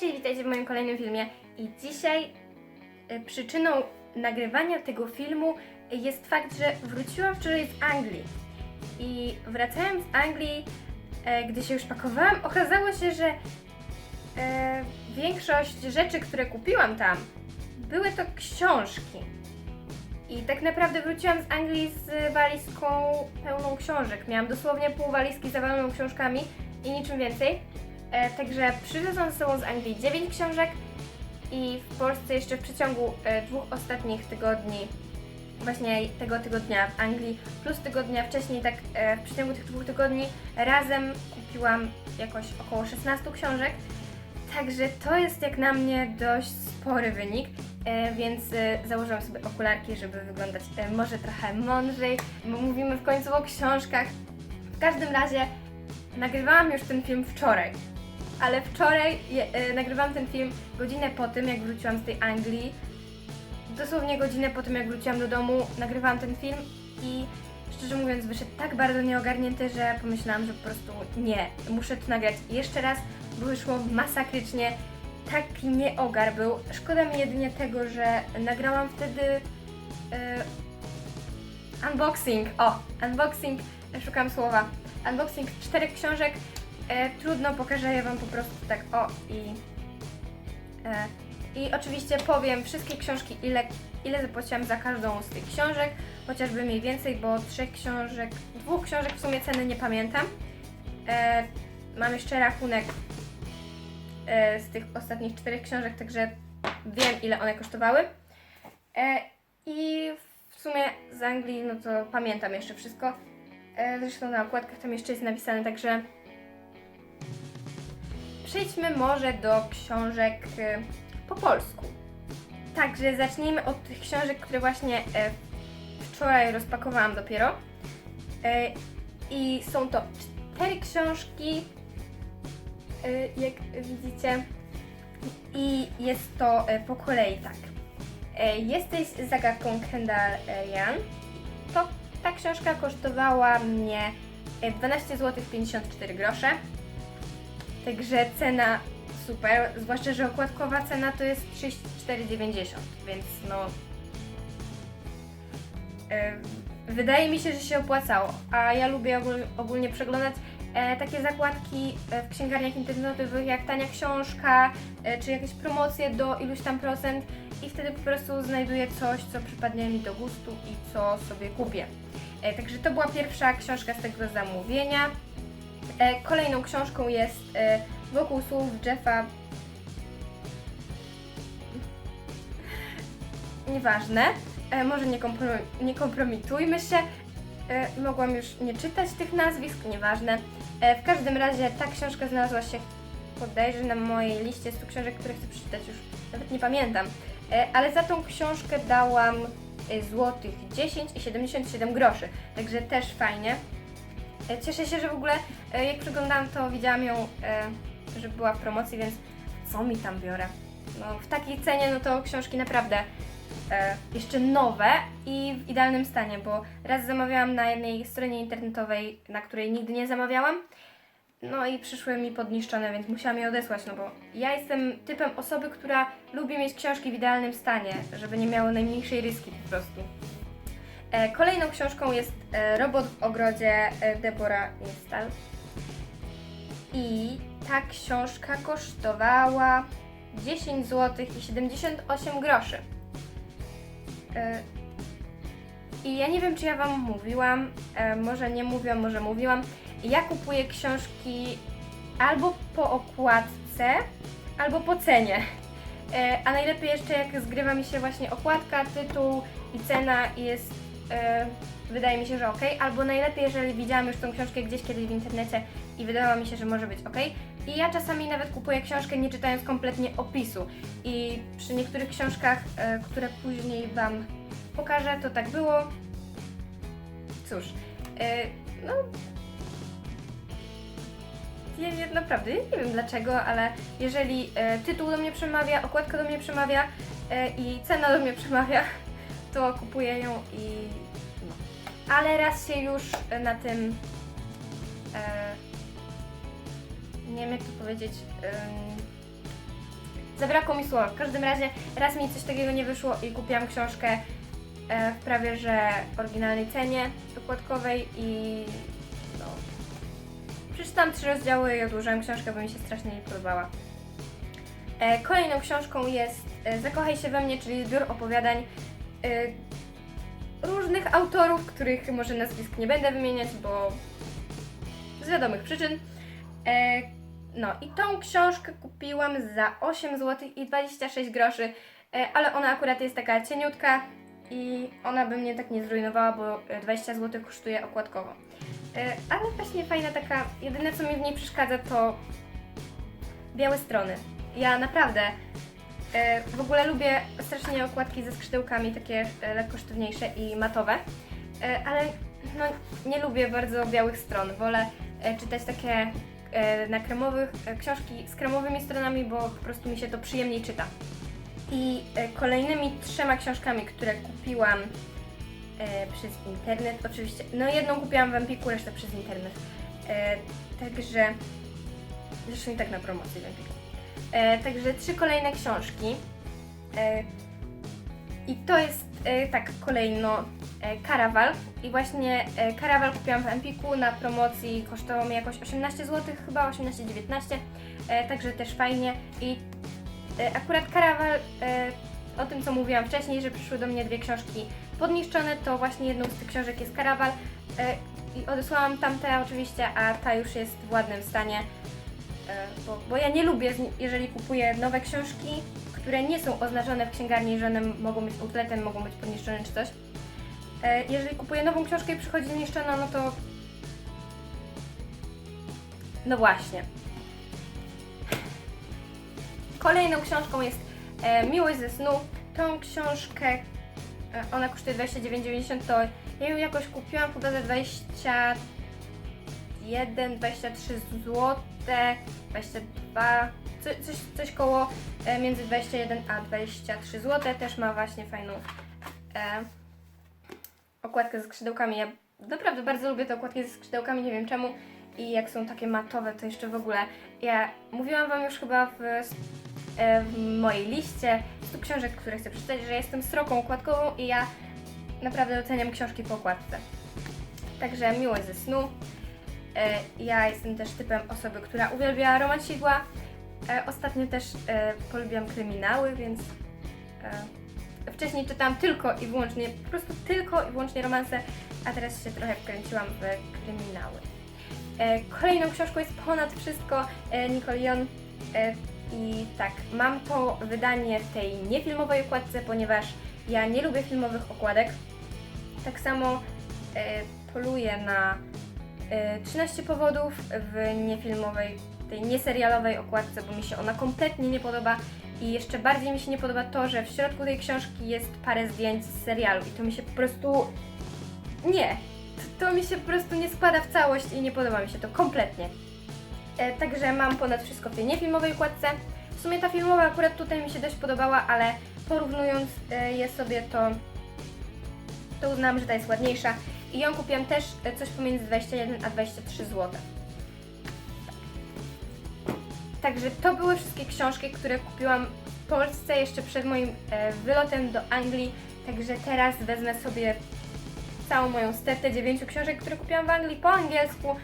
cześć, witajcie w moim kolejnym filmie. I dzisiaj e, przyczyną nagrywania tego filmu jest fakt, że wróciłam wczoraj z Anglii. I wracając z Anglii, e, gdy się już pakowałam, okazało się, że e, większość rzeczy, które kupiłam tam, były to książki. I tak naprawdę wróciłam z Anglii z walizką pełną książek. Miałam dosłownie pół walizki zawaloną książkami i niczym więcej. E, także przywiozłam ze sobą z Anglii 9 książek i w Polsce jeszcze w przeciągu e, dwóch ostatnich tygodni, właśnie tego tygodnia w Anglii, plus tygodnia wcześniej, tak e, w przeciągu tych dwóch tygodni razem kupiłam jakoś około 16 książek. Także to jest jak na mnie dość spory wynik, więc założyłam sobie okularki, żeby wyglądać może trochę mądrzej, bo mówimy w końcu o książkach. W każdym razie nagrywałam już ten film wczoraj, ale wczoraj e, nagrywałam ten film godzinę po tym, jak wróciłam z tej Anglii. Dosłownie godzinę po tym, jak wróciłam do domu, nagrywałam ten film i szczerze mówiąc wyszedł tak bardzo nieogarnięty, że pomyślałam, że po prostu nie, muszę to nagrać jeszcze raz, bo wyszło masakrycznie. Taki nieogar był. Szkoda mi jedynie tego, że nagrałam wtedy e, unboxing. O, unboxing, szukam słowa. Unboxing czterech książek. E, trudno, pokażę je Wam po prostu tak. O, i. E, I oczywiście powiem wszystkie książki, ile, ile zapłaciłam za każdą z tych książek, chociażby mniej więcej, bo trzech książek, dwóch książek w sumie ceny nie pamiętam. E, mam jeszcze rachunek e, z tych ostatnich czterech książek, także wiem ile one kosztowały. E, I w sumie z Anglii, no to pamiętam jeszcze wszystko. E, zresztą na okładkach tam jeszcze jest napisane, także przejdźmy może do książek e, po polsku. Także zacznijmy od tych książek, które właśnie e, wczoraj rozpakowałam dopiero. E, I są to cztery książki, e, jak widzicie. I jest to po kolei tak. Jesteś zagadką Kendall Jan. To ta książka kosztowała mnie e, 12 zł 54 grosze. Także cena super, zwłaszcza, że okładkowa cena to jest 34,90, więc no... Wydaje mi się, że się opłacało, a ja lubię ogól, ogólnie przeglądać e, takie zakładki e, w księgarniach internetowych jak tania książka, e, czy jakieś promocje do iluś tam procent i wtedy po prostu znajduję coś, co przypadnie mi do gustu i co sobie kupię. Także to była pierwsza książka z tego zamówienia. E, kolejną książką jest e, Wokół słów Jeffa. Nieważne. E, może nie, nie kompromitujmy się. Mogłam już nie czytać tych nazwisk, nieważne. W każdym razie ta książka znalazła się podejrzę na mojej liście 100 książek, które chcę przeczytać już. Nawet nie pamiętam. Ale za tą książkę dałam złotych 10 i 77 groszy. Także też fajnie. E, Cieszę się, że w ogóle e, jak przeglądałam to widziałam ją, e, że była w promocji, więc co mi tam biorę? No, w takiej cenie no to książki naprawdę jeszcze nowe i w idealnym stanie, bo raz zamawiałam na jednej stronie internetowej, na której nigdy nie zamawiałam. No i przyszły mi podniszczone, więc musiałam je odesłać, no bo ja jestem typem osoby, która lubi mieć książki w idealnym stanie, żeby nie miały najmniejszej ryski po prostu. E, Kolejną książką jest e, Robot w ogrodzie e, Deborah Instal. I ta książka kosztowała 10 zł i 78 groszy. I ja nie wiem, czy ja Wam mówiłam, może nie mówiłam, może mówiłam. Ja kupuję książki albo po okładce, albo po cenie. A najlepiej jeszcze jak zgrywa mi się właśnie okładka, tytuł i cena jest, wydaje mi się, że ok. Albo najlepiej, jeżeli widziałam już tą książkę gdzieś kiedyś w internecie i wydawało mi się, że może być ok. I ja czasami nawet kupuję książkę nie czytając kompletnie opisu. I przy niektórych książkach, e, które później Wam pokażę, to tak było. Cóż, e, no ja naprawdę nie wiem dlaczego, ale jeżeli e, tytuł do mnie przemawia, okładka do mnie przemawia e, i cena do mnie przemawia, to kupuję ją i no. Ale raz się już e, na tym e, nie wiem jak to powiedzieć em, zabrakło mi słowa. W każdym razie raz mi coś takiego nie wyszło i kupiłam książkę e, w prawie że oryginalnej cenie okładkowej i no. Trzy rozdziały i odłożyłam książkę, bo mi się strasznie nie podobała. E, kolejną książką jest e, Zakochaj się we mnie, czyli zbiór opowiadań e, różnych autorów, których może nazwisk nie będę wymieniać, bo z wiadomych przyczyn. E, no i tą książkę kupiłam za 8 zł i 26 groszy, e, ale ona akurat jest taka cieniutka i ona by mnie tak nie zrujnowała, bo e, 20 zł kosztuje okładkowo. Ale właśnie fajna taka, jedyne co mi w niej przeszkadza to białe strony. Ja naprawdę e, w ogóle lubię strasznie okładki ze skrzydełkami, takie e, lekko sztywniejsze i matowe, e, ale no, nie lubię bardzo białych stron. Wolę czytać takie na kremowych, książki z kremowymi stronami, bo po prostu mi się to przyjemniej czyta. I kolejnymi trzema książkami, które kupiłam przez internet, oczywiście, no jedną kupiłam w Empiku, resztę przez internet. Także, zresztą i tak na promocji w Empiku. E, także trzy kolejne książki. E, I to jest e, tak kolejno e, Karawal. I właśnie e, Karawal kupiłam w Empiku na promocji, kosztowało mi jakoś 18 zł, chyba 18-19, e, także też fajnie. I e, akurat Karawal, e, o tym co mówiłam wcześniej, że przyszły do mnie dwie książki podniszczone, to właśnie jedną z tych książek jest Karawal. E, I odesłałam tamte oczywiście, a ta już jest w ładnym stanie. E, Bo, bo ja nie lubię, jeżeli kupuję nowe książki, które nie są oznaczone w księgarni, że one mogą być outletem, mogą być podniszczone czy coś. E, Jeżeli kupuję nową książkę i przychodzi zniszczona, no to. No właśnie. Kolejną książką jest e, Miłość ze snu. Tą książkę, ona kosztuje 29,90, to ja ją jakoś kupiłam chyba za 21, 23 zł, 22, co, coś, coś koło e, między 21 a 23 zł. Też ma właśnie fajną e, okładkę ze skrzydełkami. Ja naprawdę bardzo lubię te okładki ze skrzydełkami, nie wiem czemu. I jak są takie matowe, to jeszcze w ogóle. Ja mówiłam Wam już chyba w, e, w mojej liście 100 książek, które chcę przeczytać, że jestem sroką okładkową i ja naprawdę oceniam książki po okładce. Także miłość ze snu. E, Ja jestem też typem osoby, która uwielbia romansidła. E, Ostatnio też e, polubiłam kryminały, więc wcześniej czytałam tylko i wyłącznie, po prostu tylko i wyłącznie romanse, a teraz się trochę wkręciłam w kryminały. Kolejną książką jest Ponad Wszystko Nicole I tak, mam to wydanie w tej niefilmowej okładce, ponieważ ja nie lubię filmowych okładek. Tak samo poluję na 13 powodów w niefilmowej, tej nieserialowej okładce, bo mi się ona kompletnie nie podoba. I jeszcze bardziej mi się nie podoba to, że w środku tej książki jest parę zdjęć z serialu i to mi się po prostu... Nie! To, mi się po prostu nie składa w całość i nie podoba mi się to kompletnie. E, także mam ponad wszystko w tej niefilmowej układce. W sumie ta filmowa akurat tutaj mi się dość podobała, ale porównując e, je sobie, to, to uznałam, że ta jest ładniejsza. I ją kupiłam też e, coś pomiędzy 21 a 23 zł. Także to były wszystkie książki, które kupiłam w Polsce jeszcze przed moim e, wylotem do Anglii. Także teraz wezmę sobie całą moją stertę dziewięciu książek, które kupiłam w Anglii po angielsku.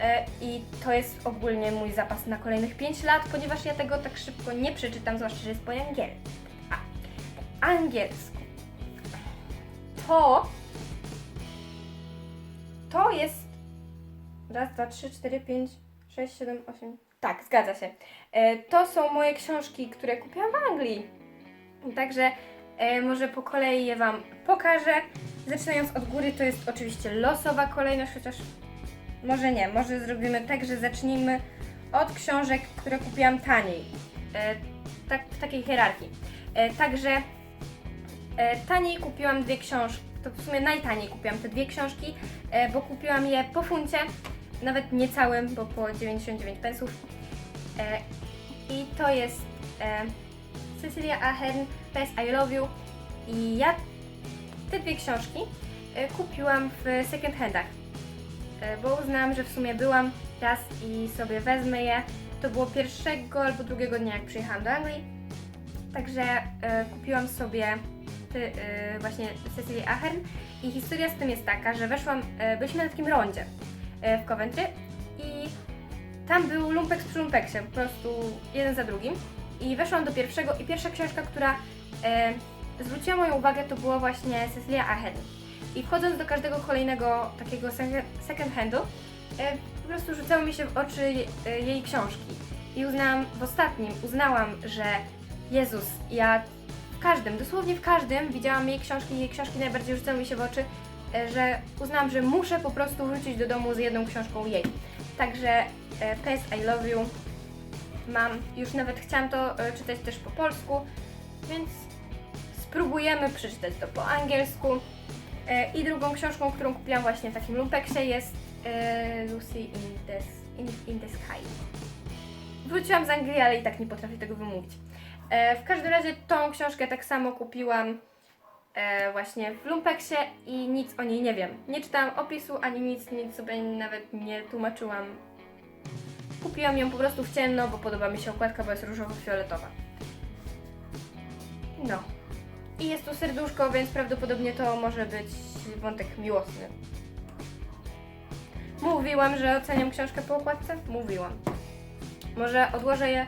E, I to jest ogólnie mój zapas na kolejnych 5 lat, ponieważ ja tego tak szybko nie przeczytam, zwłaszcza, że jest po angielsku. A, po angielsku. To. To jest. Raz, dwa, trzy, cztery, pięć, sześć, siedem, osiem. Tak, zgadza się. E, to są moje książki, które kupiłam w Anglii. Także e, może po kolei je Wam pokażę. Zaczynając od góry, to jest oczywiście losowa kolejność, chociaż może nie, może zrobimy tak, że zacznijmy od książek, które kupiłam taniej. E, tak, w takiej hierarchii. E, także e, taniej kupiłam dwie książki, to w sumie najtaniej kupiłam te dwie książki, e, bo kupiłam je po funcie, nawet nie całym, bo po 99 pensów. E, I to jest e, Cecilia Ahern, P.S. I Love You. I ja te dwie książki kupiłam w second handach, bo uznałam, że w sumie byłam raz i sobie wezmę je. To było pierwszego albo drugiego dnia, jak przyjechałam do Anglii. także kupiłam sobie ty, e, właśnie Ahern. I historia z tym jest taka, że weszłam, e, byliśmy na takim rondzie e, w Coventry i tam był lumpek przy lumpeksie, po prostu jeden za drugim. I weszłam do pierwszego i pierwsza książka, która e, zwróciła moją uwagę to była właśnie Cecilia Ahern. I wchodząc do każdego kolejnego takiego sec- second handu po prostu rzucały mi się w oczy je, jej książki. I uznałam, w ostatnim uznałam, że Jezus, ja każdym, dosłownie w każdym widziałam jej książki i jej książki najbardziej rzucały mi się w oczy, e, że uznałam, że muszę po prostu wrócić do domu z jedną książką jej. Także e, PS I Love You mam, już nawet chciałam to e, czytać też po polsku, więc spróbujemy przeczytać to po angielsku. I drugą książką, którą kupiłam właśnie w takim lumpeksie jest Lucy in the, in, in the Sky. Wróciłam z Anglii, ale i tak nie potrafię tego wymówić. E, w każdym razie tą książkę tak samo kupiłam e, właśnie w lumpeksie i nic o niej nie wiem. Nie czytałam opisu ani nic, nic sobie nawet nie tłumaczyłam. Kupiłam ją po prostu w ciemno, bo podoba mi się okładka, bo jest różowo-fioletowa. No. I jest tu serduszko, więc prawdopodobnie to może być wątek miłosny. Mówiłam, że oceniam książkę po okładce? Mówiłam. Może odłożę je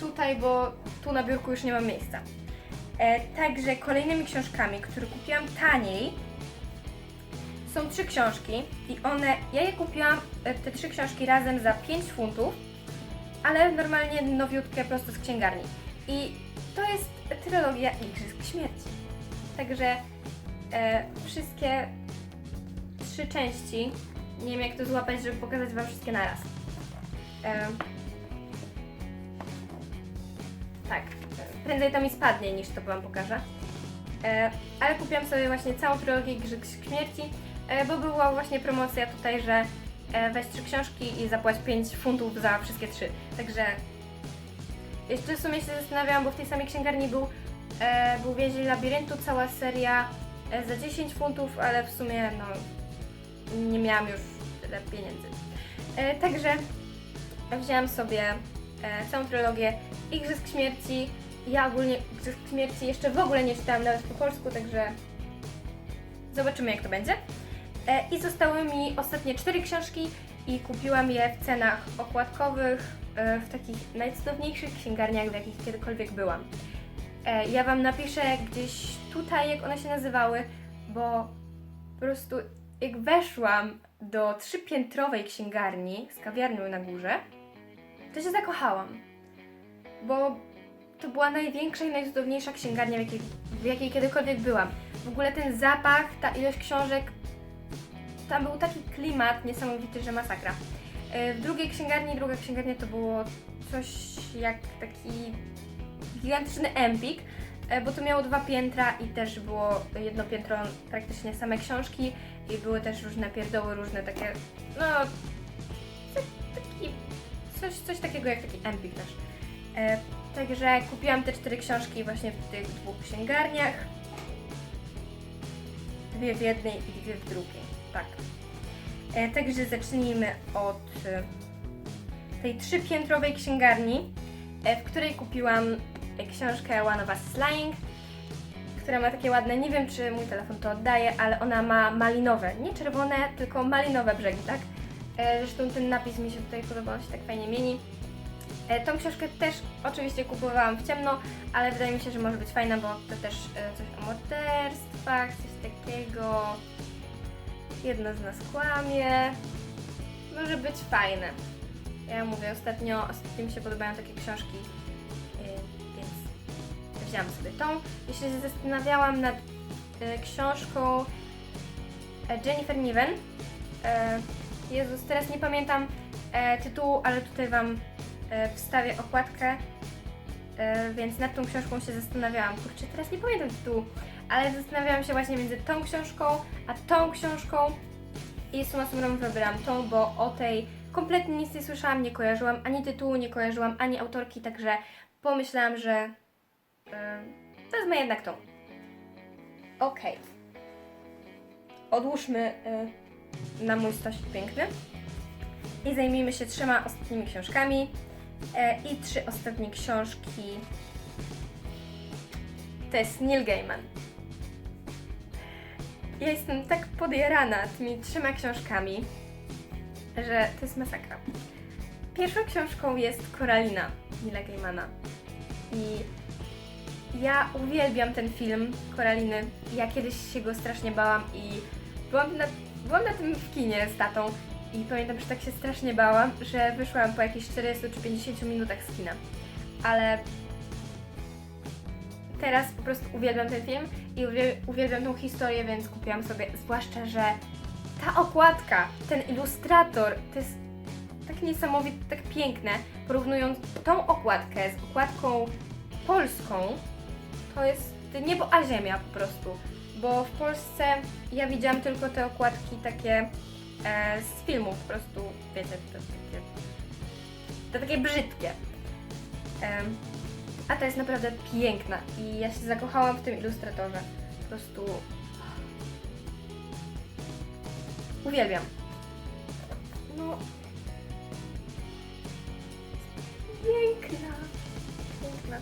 tutaj, bo tu na biurku już nie mam miejsca. E, także kolejnymi książkami, które kupiłam taniej, są trzy książki i one, ja je kupiłam, e, te trzy książki razem za 5 funtów, ale normalnie nowiutkie prosto z księgarni. I to jest trylogia Igrzysk Śmierci. Także e, wszystkie trzy części, nie wiem jak to złapać, żeby pokazać Wam wszystkie naraz. E, tak, prędzej to mi spadnie niż to Wam pokażę. E, ale kupiłam sobie właśnie całą trylogię Igrzysk Śmierci, e, bo była właśnie promocja tutaj, że e, weź trzy książki i zapłać 5 funtów za wszystkie trzy. Także jeszcze w sumie się zastanawiałam, bo w tej samej księgarni był, e, był Więzień Labiryntu, cała seria e, za 10 funtów, ale w sumie no nie miałam już tyle pieniędzy. E, także wzięłam sobie e, całą trylogię Igrzysk Śmierci. Ja ogólnie Igrzysk Śmierci jeszcze w ogóle nie czytałam nawet po polsku, także zobaczymy jak to będzie. E, I zostały mi ostatnie cztery książki i kupiłam je w cenach okładkowych e, w takich najcudowniejszych księgarniach, w jakich kiedykolwiek byłam. E, Ja Wam napiszę gdzieś tutaj, jak one się nazywały, bo po prostu jak weszłam do trzypiętrowej księgarni z kawiarnią na górze, to się zakochałam. Bo to była największa i najcudowniejsza księgarnia, w jakiej, w jakiej kiedykolwiek byłam. W ogóle ten zapach, ta ilość książek, tam był taki klimat niesamowity, że masakra. E, W drugiej księgarni, druga księgarnia to było coś jak taki gigantyczny empik, e, bo to miało dwa piętra i też było jedno piętro praktycznie same książki i były też różne pierdoły, różne takie, no, ta- taki, coś, coś takiego jak taki empik też. E, Także kupiłam te cztery książki właśnie w tych dwóch księgarniach. Dwie w jednej i dwie w drugiej. Tak. E, także zacznijmy od e, tej trzypiętrowej księgarni, e, w której kupiłam e, książkę One of Us Lying, która ma takie ładne, nie wiem czy mój telefon to oddaje, ale ona ma malinowe, nie czerwone, tylko malinowe brzegi, tak? E, Zresztą ten napis mi się tutaj podobał, on się tak fajnie mieni. E, Tą książkę też oczywiście kupowałam w ciemno, ale wydaje mi się, że może być fajna, bo to też e, coś o morderstwach, coś takiego. Jedno z nas kłamie. Może być fajne. Ja mówię, ostatnio, ostatnio mi się podobają takie książki, e, więc wzięłam sobie tą. Jeśli się zastanawiałam nad książką Jennifer Niven, Jezus, teraz nie pamiętam tytułu, ale tutaj Wam wstawię okładkę, e, więc nad tą książką się zastanawiałam. Kurczę, teraz nie pamiętam tytułu, ale zastanawiałam się właśnie między tą książką, a tą książką i suma summarum wybrałam tą, bo o tej kompletnie nic nie słyszałam, nie kojarzyłam ani tytułu, nie kojarzyłam ani autorki, także pomyślałam, że e, wezmę jednak tą. Okej. Odłóżmy e, na mój stosik piękny i zajmijmy się trzema ostatnimi książkami. E, I trzy ostatnie książki to jest Neil Gaiman. Ja jestem tak podjarana tymi trzema książkami, że to jest masakra. Pierwszą książką jest Koralina Nila Gaimana. I ja uwielbiam ten film Koraliny. Ja kiedyś się go strasznie bałam i byłam na, byłam na tym w kinie z tatą i pamiętam, że tak się strasznie bałam, że wyszłam po jakichś 40 czy 50 minutach z kina. Ale teraz po prostu uwielbiam ten film i uwiel- uwielbiam tą historię, więc kupiłam sobie, zwłaszcza, że ta okładka, ten ilustrator, to jest tak niesamowite, tak piękne, porównując tą okładkę z okładką polską, to jest niebo a ziemia po prostu, bo w Polsce ja widziałam tylko te okładki takie e, z filmów po prostu, wiecie, to takie, to takie brzydkie. Em, a ta jest naprawdę piękna i ja się zakochałam w tym ilustratorze. Po prostu uwielbiam. No. Piękna. Piękna.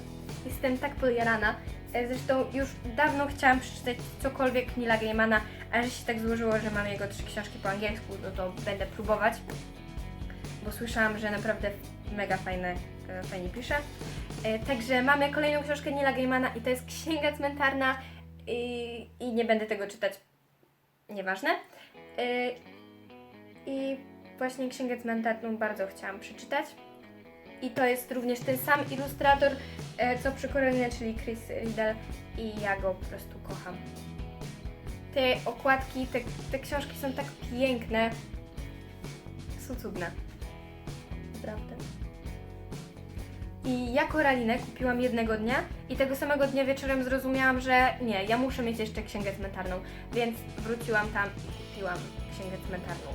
Jestem tak podjarana. E, Zresztą już dawno chciałam przeczytać cokolwiek Nila Gaimana, a że się tak złożyło, że mam jego trzy książki po angielsku, no to będę próbować. Bo słyszałam, że naprawdę mega fajne, e, fajnie pisze. E, Także mamy kolejną książkę Nila Gaimana i to jest Księga Cmentarna i, i nie będę tego czytać. Nieważne. E, I właśnie Księgę Cmentarną bardzo chciałam przeczytać. I to jest również ten sam ilustrator, co przy Korelinie, czyli Chris Riddle i ja go po prostu kocham. Te okładki, te, te książki są tak piękne. Są cudne. Naprawdę. I ja Koralinę kupiłam jednego dnia i tego samego dnia wieczorem zrozumiałam, że nie, ja muszę mieć jeszcze księgę cmentarną, więc wróciłam tam i kupiłam księgę cmentarną.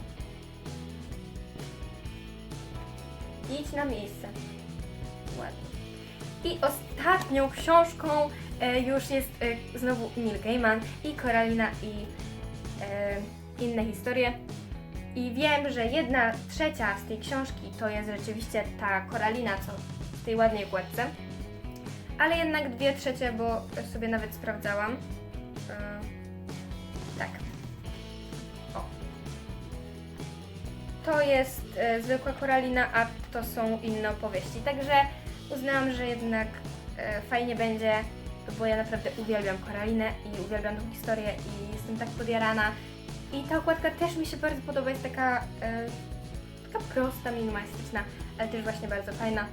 Idź na miejsce. Ładnie. I ostatnią książką już jest e, znowu Neil Gaiman i Koralina i e, inne historie. I wiem, że jedna trzecia z tej książki to jest rzeczywiście ta Koralina, co w tej ładnej okładce. Ale jednak dwie trzecie, bo sobie nawet sprawdzałam. E, tak. O. To jest e, zwykła Koralina, a to są inne opowieści. Także uznałam, że jednak e, fajnie będzie, bo ja naprawdę uwielbiam Koralinę i uwielbiam tą historię i jestem tak podjarana. I ta okładka też mi się bardzo podoba, jest taka, e, taka prosta, minimalistyczna, ale też właśnie bardzo fajna.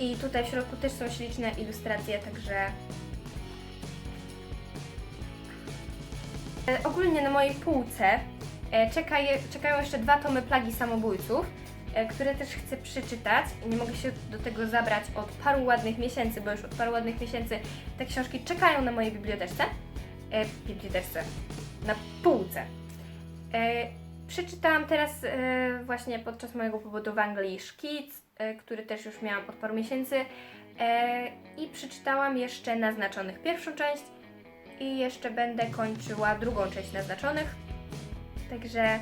I tutaj w środku też są śliczne ilustracje, także E, Ogólnie na mojej półce e, czekają jeszcze dwa tomy Plagi Samobójców, które też chcę przeczytać. Nie mogę się do tego zabrać od paru ładnych miesięcy, bo już od paru ładnych miesięcy te książki czekają na mojej biblioteczce. E, biblioteczce, na półce. E, przeczytałam teraz e, właśnie podczas mojego pobytu w Anglii Szkic, e, który też już miałam od paru miesięcy. E, I przeczytałam jeszcze Naznaczonych pierwszą część i jeszcze będę kończyła drugą część naznaczonych. Także.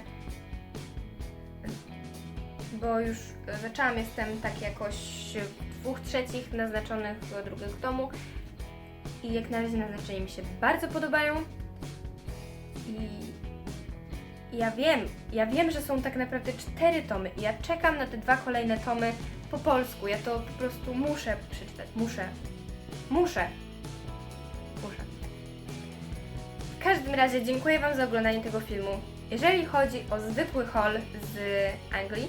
Bo już zaczęłam, jestem tak jakoś w dwóch trzecich naznaczonych do drugiego tomu. I jak na razie naznaczenia mi się bardzo podobają. I ja wiem, ja wiem, że są tak naprawdę cztery tomy. I ja czekam na te dwa kolejne tomy po polsku. Ja to po prostu muszę przeczytać. Muszę. Muszę. Muszę. W każdym razie dziękuję Wam za oglądanie tego filmu. Jeżeli chodzi o zwykły haul z Anglii,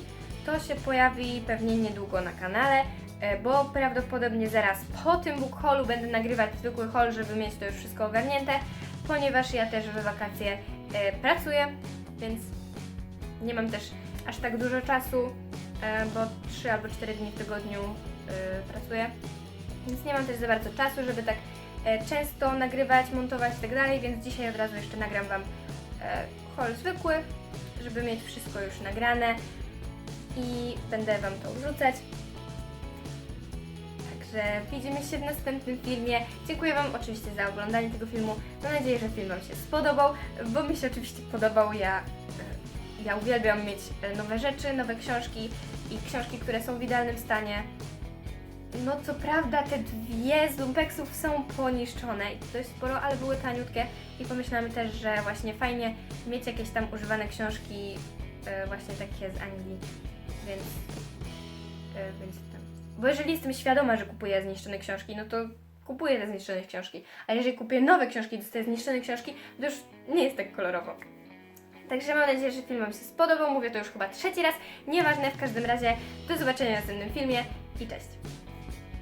to się pojawi pewnie niedługo na kanale, e, bo prawdopodobnie zaraz po tym book haulu będę nagrywać zwykły haul, żeby mieć to już wszystko ogarnięte, ponieważ ja też we wakacje e, pracuję, więc nie mam też aż tak dużo czasu, e, bo 3 albo 4 dni w tygodniu pracuję, więc nie mam też za bardzo czasu, żeby tak często nagrywać, montować i tak więc dzisiaj od razu jeszcze nagram Wam haul zwykły, żeby mieć wszystko już nagrane i będę Wam to wrzucać. Także widzimy się w następnym filmie. Dziękuję Wam oczywiście za oglądanie tego filmu. Mam nadzieję, że film Wam się spodobał, bo mi się oczywiście podobał. Ja, e, ja uwielbiam mieć e, nowe rzeczy, nowe książki i książki, które są w idealnym stanie. no co prawda te dwie z lumpeksów są poniszczone i dość sporo, ale były taniutkie i pomyślałam też, że właśnie fajnie mieć jakieś tam używane książki e, właśnie takie z Anglii, więc, e, więc tam. Bo jeżeli jestem świadoma, że kupuję zniszczone książki, no to kupuję te zniszczone książki, a jeżeli kupuję nowe książki dostaję zniszczone książki, to już nie jest tak kolorowo. Także mam nadzieję, że film Wam się spodobał. Mówię to już chyba trzeci raz. Nieważne, w każdym razie do zobaczenia w następnym filmie i cześć!